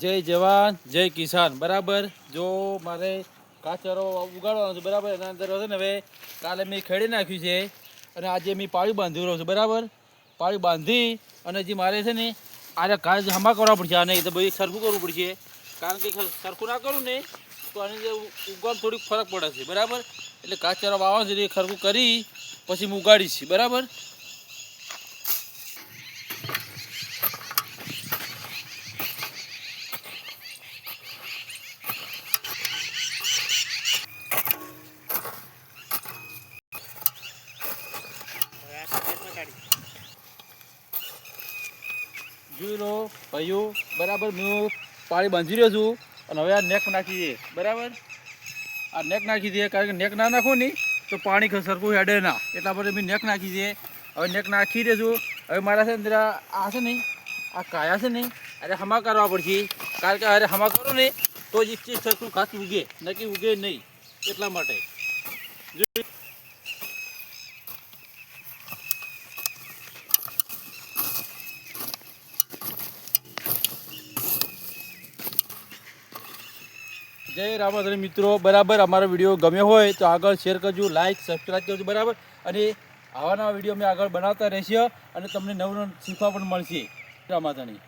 જય જવાન, જય કિસાન. બરાબર? જો મારે કાચરો ઉગાડવાનો છે, બરાબર? એના અંદર છે ને હવે કાલે મેં ખેડી નાખ્યું છે અને આજે મેં પાળી બાંધી રહ્યો છું, બરાબર? પાળી બાંધી અને જે મારે છે ને આજે કાચ હમા કરવા પડશે આને તો ભાઈ સરખું કરવું પડશે. કારણ કે સરખું ના કરું ને, તો આની અંદર ઉગાડ થોડીક ફરક પડે છે, બરાબર? એટલે કાચરો વાવવાનું છે એ સરખું કરી, પછી હું ઉગાડીશ, બરાબર? જોઈ લો, ભાઈઓ, બરાબર, હું પાણી બાંધી રહ્યો છું. અને હવે આ નેક નાખી દઈએ બરાબર? આ નેક નાખી દઈએ કારણ કે નેક ના નાખો ને, તો પાણી સરખું હેડે ના. એટલા માટે મેં નેક નાખી દઈએ હવે નેક નાખી દેશું હવે મારા છે ને આ છે નહીં આ કાયા છે નહીં અરે હમા કરવા પડશે. કારણ કે અરે હમા કરો ને, તો જ સરખું ઘાસ ઉગે. નક્કી ઉગે નહીં. એટલા માટે. જય રામાધણી મિત્રો, બરાબર અમારો વીડિયો ગમ્યો હોય તો આગળ શેર કરજો લાઇક સબસ્ક્રાઈબ કરજો, બરાબર? અને આવા નવા વીડિયો અમે આગળ બનાવતા રહેશે અને તમને નવું નવું શીખવા પણ મળશે. રામાધણી.